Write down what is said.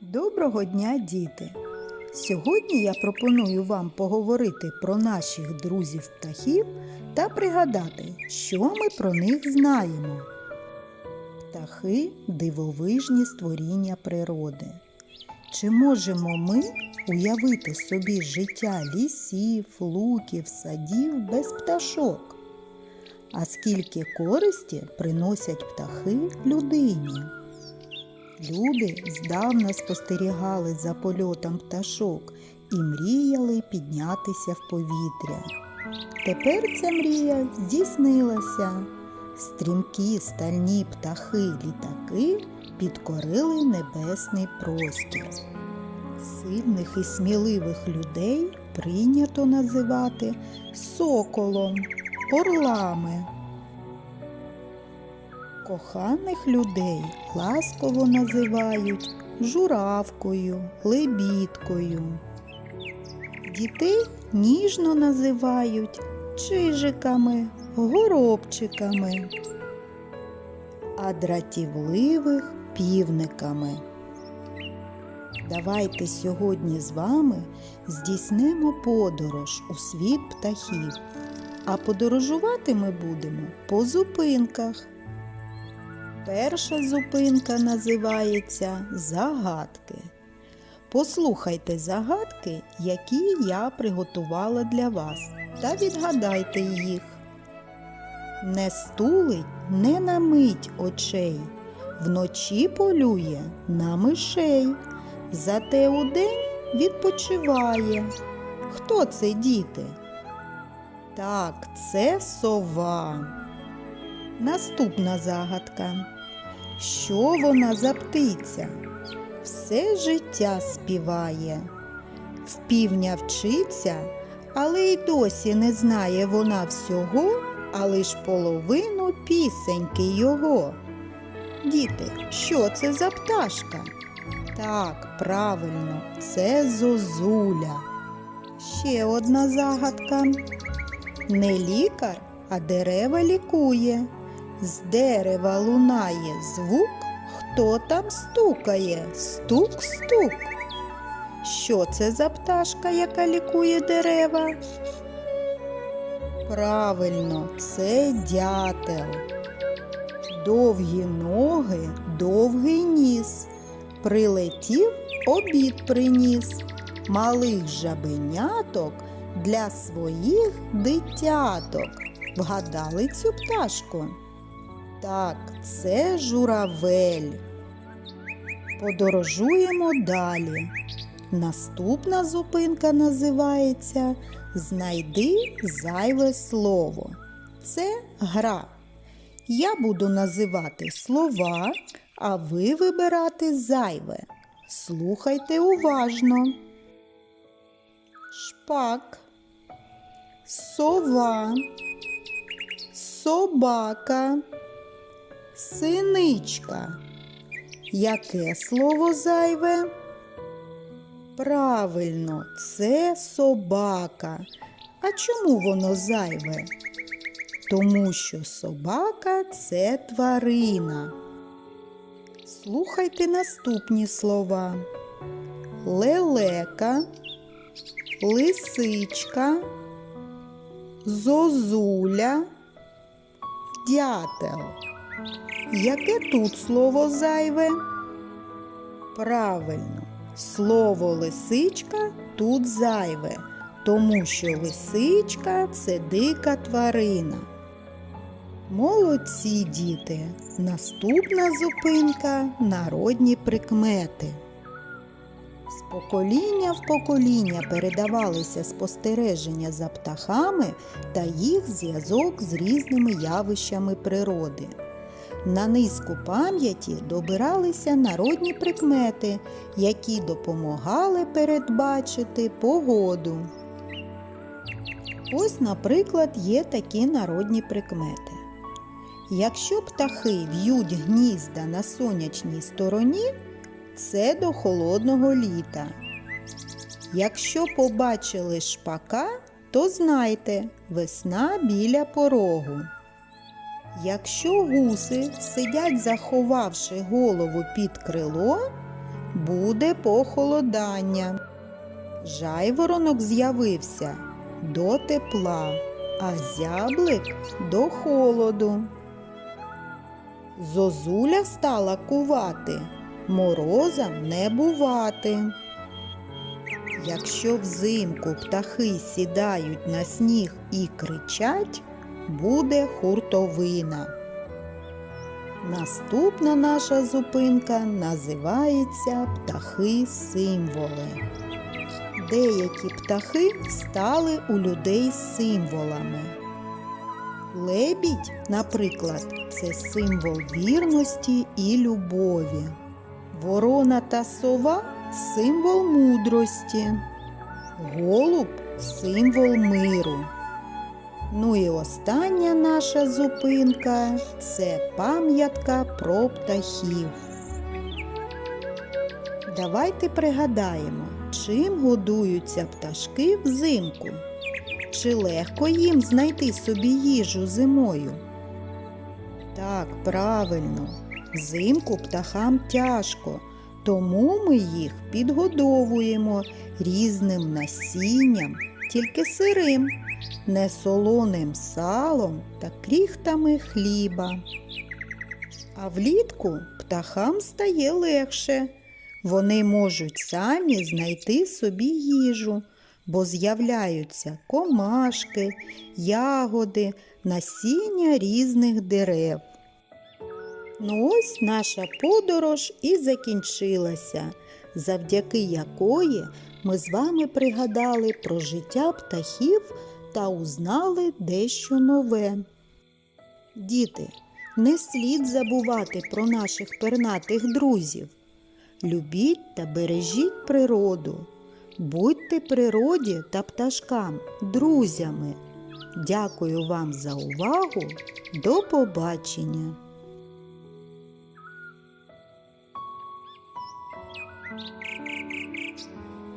Доброго дня, діти! Сьогодні я пропоную вам поговорити про наших друзів птахів та пригадати, що ми про них знаємо. Птахи дивовижні створіння природи. Чи можемо ми уявити собі життя лісів, луків, садів без пташок? А скільки користі приносять птахи людині? Люди здавна спостерігали за польотом пташок і мріяли піднятися в повітря. Тепер ця мрія здійснилася. Стрімкі стальні птахи-літаки підкорили небесний простір. Сильних і сміливих людей прийнято називати соколом, орлами. Коханих людей ласково називають журавкою, лебідкою. Дітей ніжно називають чижиками, горобчиками, а дратівливих півниками. Давайте сьогодні з вами здійснимо подорож у світ птахів, а подорожувати ми будемо по зупинках. Перша зупинка називається Загадки. Послухайте загадки, які я приготувала для вас, та відгадайте їх. Не стулить, не на мить очей, вночі полює на мишей, зате удень відпочиває. Хто це діти? Так, це сова. Наступна загадка. Що вона за птиця? Все життя співає. В півня вчиться, але й досі не знає вона всього, а лиш половину пісеньки його. Діти, що це за пташка? Так, правильно, це зозуля. Ще одна загадка. Не лікар, а дерева лікує. З дерева лунає звук, хто там стукає? Стук, стук. Що це за пташка, яка лікує дерева? Правильно, це дятел. Довгі ноги, довгий ніс. Прилетів, обід приніс. Малих жабеняток для своїх дитяток. Вгадали цю пташку? Так, це журавель. Подорожуємо далі. Наступна зупинка називається Знайди зайве слово. Це гра. Я буду називати слова, а ви вибирати зайве. Слухайте уважно. Шпак, сова, собака, синичка. Яке слово зайве? Правильно, це собака. А чому воно зайве? Тому що собака це тварина. Слухайте наступні слова: лелека, лисичка, зозуля, дятел. Яке тут слово зайве? Правильно, слово лисичка тут зайве, тому що лисичка це дика тварина. Молодці діти! Наступна зупинка народні прикмети. З покоління в покоління передавалися спостереження за птахами та їх зв'язок з різними явищами природи. На низку пам'яті добиралися народні прикмети, які допомагали передбачити погоду. Ось, наприклад, є такі народні прикмети. Якщо птахи в'ють гнізда на сонячній стороні, це до холодного літа. Якщо побачили шпака, то знайте, весна біля порогу. Якщо гуси сидять, заховавши голову під крило, буде похолодання. Жайворонок з'явився до тепла, а зяблик до холоду. Зозуля стала кувати, морозам не бувати. Якщо взимку птахи сідають на сніг і кричать, буде хуртовина. Наступна наша зупинка називається птахи-символи. Деякі птахи стали у людей символами. Лебідь, наприклад, це символ вірності і любові. Ворона та сова символ мудрості. Голуб символ миру. Ну і остання наша зупинка це пам'ятка про птахів. Давайте пригадаємо, чим годуються пташки взимку. Чи легко їм знайти собі їжу зимою? Так, правильно, взимку птахам тяжко, тому ми їх підгодовуємо різним насінням, тільки сирим, несолоним салом та кріхтами хліба. А влітку птахам стає легше. Вони можуть самі знайти собі їжу, бо з'являються комашки, ягоди, насіння різних дерев. Ну ось наша подорож і закінчилася, завдяки якої ми з вами пригадали про життя птахів та узнали дещо нове. Діти, не слід забувати про наших пернатих друзів. Любіть та бережіть природу. Будьте природі та пташкам друзями. Дякую вам за увагу. До побачення!